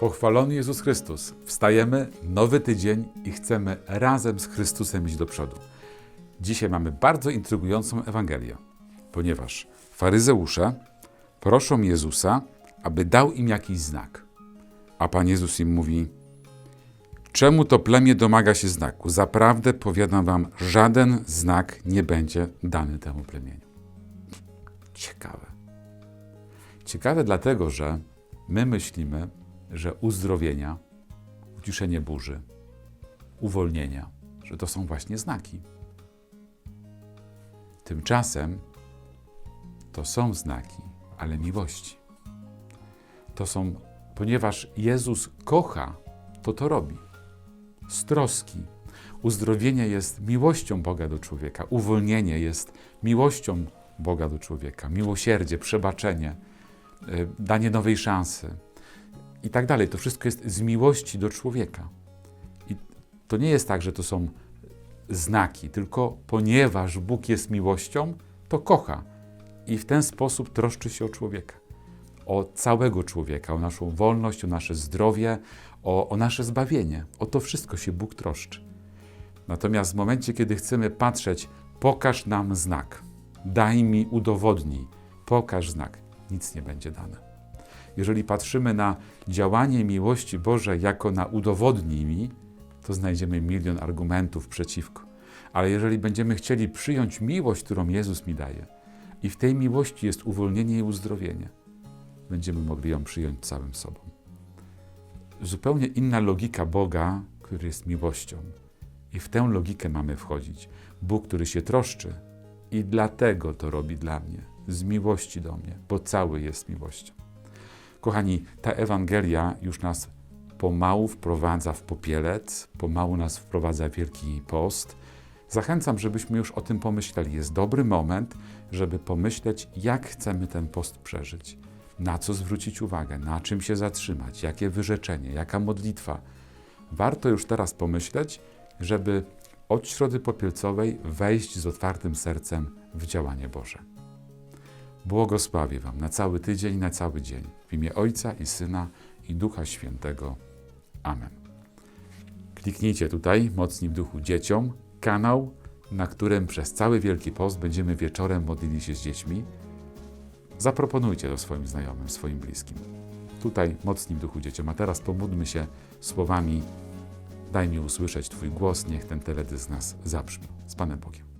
Pochwalony Jezus Chrystus. Wstajemy, nowy tydzień i chcemy razem z Chrystusem iść do przodu. Dzisiaj mamy bardzo intrygującą Ewangelię, ponieważ faryzeusze proszą Jezusa, aby dał im jakiś znak. A Pan Jezus im mówi: Czemu to plemię domaga się znaku? Zaprawdę powiadam wam, żaden znak nie będzie dany temu plemieniu. Ciekawe. Ciekawe dlatego, że my myślimy, że uzdrowienia, uciszenie burzy, uwolnienia, że to są właśnie znaki. Tymczasem to są znaki, ale miłości. To są, ponieważ Jezus kocha, to to robi. Z troski. Uzdrowienie jest miłością Boga do człowieka, uwolnienie jest miłością Boga do człowieka, miłosierdzie, przebaczenie, y, danie nowej szansy i tak dalej. To wszystko jest z miłości do człowieka. I to nie jest tak, że to są znaki, tylko ponieważ Bóg jest miłością, to kocha i w ten sposób troszczy się o człowieka. O całego człowieka, o naszą wolność, o nasze zdrowie, o, o nasze zbawienie. O to wszystko się Bóg troszczy. Natomiast w momencie, kiedy chcemy patrzeć, pokaż nam znak, daj mi, udowodnij, pokaż znak, nic nie będzie dane. Jeżeli patrzymy na działanie miłości Bożej jako na udowodnij mi, to znajdziemy milion argumentów przeciwko. Ale jeżeli będziemy chcieli przyjąć miłość, którą Jezus mi daje, i w tej miłości jest uwolnienie i uzdrowienie, będziemy mogli ją przyjąć całym sobą. Zupełnie inna logika Boga, który jest miłością. I w tę logikę mamy wchodzić. Bóg, który się troszczy i dlatego to robi dla mnie, z miłości do mnie, bo cały jest miłością. Kochani, ta Ewangelia już nas pomału wprowadza w popielec, pomału nas wprowadza Wielki Post. Zachęcam, żebyśmy już o tym pomyśleli. Jest dobry moment, żeby pomyśleć, jak chcemy ten post przeżyć, na co zwrócić uwagę, na czym się zatrzymać, jakie wyrzeczenie, jaka modlitwa. Warto już teraz pomyśleć, żeby od środy popielcowej wejść z otwartym sercem w działanie Boże. Błogosławię Wam na cały tydzień na cały dzień. W imię Ojca i Syna i Ducha Świętego. Amen. Kliknijcie tutaj, mocni w duchu dzieciom, kanał, na którym przez cały Wielki Post będziemy wieczorem modlili się z dziećmi. Zaproponujcie to swoim znajomym, swoim bliskim. Tutaj mocni w duchu dzieciom. A teraz pomódlmy się słowami Daj mi usłyszeć Twój głos, niech ten teledysk nas zabrzmi. Z Panem Bogiem.